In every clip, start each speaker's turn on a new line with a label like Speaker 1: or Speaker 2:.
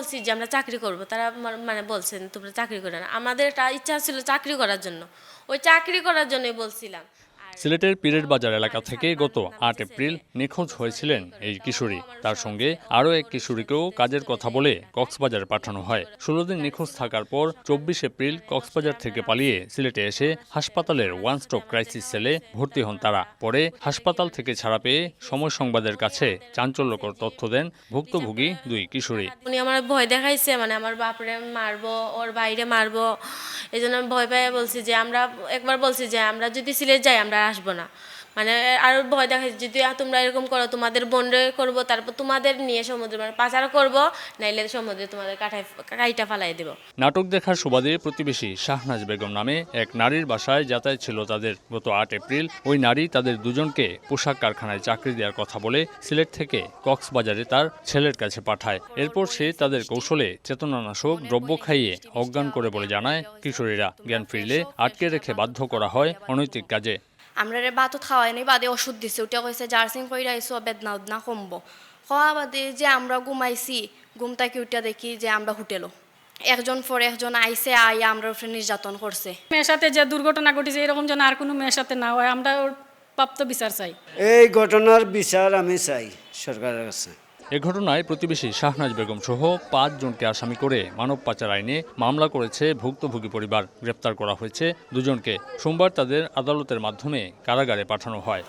Speaker 1: বলছি যে আমরা চাকরি করব, তারা মানে বলছেন তোমরা চাকরি করে না। আমাদের একটা ইচ্ছা ছিল চাকরি করার জন্য। ওই চাকরি করার জন্যই বলছিলাম।
Speaker 2: সিলেটের পীরের বাজার এলাকা থেকে গত আট এপ্রিল নিখোঁজ হয়েছিলেন এই কিশোরী। তার সঙ্গে আরও এক কিশোরীকেও কাজের কথা বলে কক্সবাজারে পাঠানো হয়। ষোলো দিন নিখোঁজ থাকার পর চব্বিশ এপ্রিল কক্সবাজার থেকে পালিয়ে সিলেটে এসে হাসপাতালের ওয়ান স্টপ ক্রাইসিস সেলে ভর্তি হন তারা। পরে হাসপাতাল থেকে ছাড়া পেয়ে সময় সংবাদের কাছে চাঞ্চল্যকর তথ্য দেন ভুক্তভোগী দুই কিশোরী।
Speaker 1: উনি আমার ভয় দেখাইছে মানে আমার বাপরে মারবো, ওর বাইরে মারবো। এই জন্য ভয় পেয়ে বলছি যে, আমরা একবার বলছি যে, আমরা যদি সিলেট যাই, আমরা আসব না। মানে আর ভয় দেখাইছে যদি তোমরা এরকম করো, তোমাদের বন্ডে করব, তারপর তোমাদের নিয়ে সমুদ্রে মানে পাচার করব, নাইলে সমুদ্রে তোমাদের কাঠায়, কাইটা ফালাই দেবো।
Speaker 2: নাটক দেখার সুবাদে প্রতিবেশী শাহনাজ বেগম নামে এক নারীর বাসায় যাতায়াত ছিল তাদের গত আট এপ্রিল। ওই নারী তাদের দুজনকে পোশাক কারখানায় চাকরি দেওয়ার কথা বলে সিলেট থেকে কক্সবাজারে তার ছেলের কাছে পাঠায়। এরপর সে তাদের কৌশলে চেতনানাশক দ্রব্য খাইয়ে অজ্ঞান করে বলে জানায় কিশোরীরা। জ্ঞান ফিরলে আটকে রেখে বাধ্য করা হয় অনৈতিক কাজে।
Speaker 3: আমরা রে বাতো খাওয়াই নি বাদে ওষুধ দিছে। ওটা কইছে জার্সিং কইরা আইসো বেদনা উদনা কমবো খাওয়া বাদে যে আমরা ঘুমাইছি ঘুম থেকে উঠা দেখি যে আমরা হোটেলও একজন পর একজন আইসে আই আমরা উপরে নির্যাতন করছে
Speaker 4: মেয়ের সাথে যে দুর্ঘটনা ঘটেছে এরকম যেন আর কোনো মেয়ের সাথে না হয় আমরা ওর প্রাপ্ত বিচার চাই।
Speaker 5: এই ঘটনার বিচার আমি চাই সরকারের কাছে।
Speaker 2: এ ঘটনায় প্রতিবেশী শাহনাজ বেগম সহ পাঁচ জনকে আসামি করে মানব পাচার আইনে মামলা করেছে ভুক্তভোগী পরিবার। গ্রেপ্তার করা হয়েছে দুজনকে। সোমবার তাদের আদালতের মাধ্যমে কারাগারে পাঠানো হয়।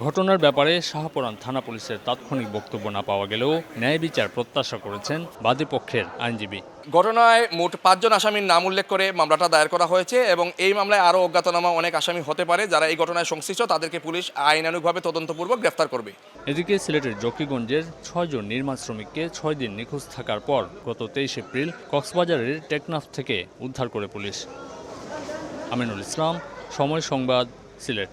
Speaker 2: ঘটনার ব্যাপারে শাহপরান থানা পুলিশের তাৎক্ষণিক বক্তব্য না পাওয়া গেলেও ন্যায় বিচার প্রত্যাশা করেছেন বাদী পক্ষের আইনজীবী।
Speaker 6: ঘটনায় মোট পাঁচজন আসামির নাম উল্লেখ করে মামলাটা দায়ের করা হয়েছে এবং এই মামলায় আরও অজ্ঞাতনামা অনেক আসামি হতে পারে যারা এই ঘটনায় সংশ্লিষ্ট তাদেরকে পুলিশ আইনানুগভাবে তদন্তপূর্বক গ্রেফতার করবে।
Speaker 2: এদিকে সিলেটের জকিগঞ্জের ছয়জন নির্মাণ শ্রমিককে ছয় দিন নিখোঁজ থাকার পর গত তেইশ এপ্রিল কক্সবাজারের টেকনাফ থেকে উদ্ধার করে পুলিশ। আমিনুল ইসলাম সময় সংবাদ সিলেট।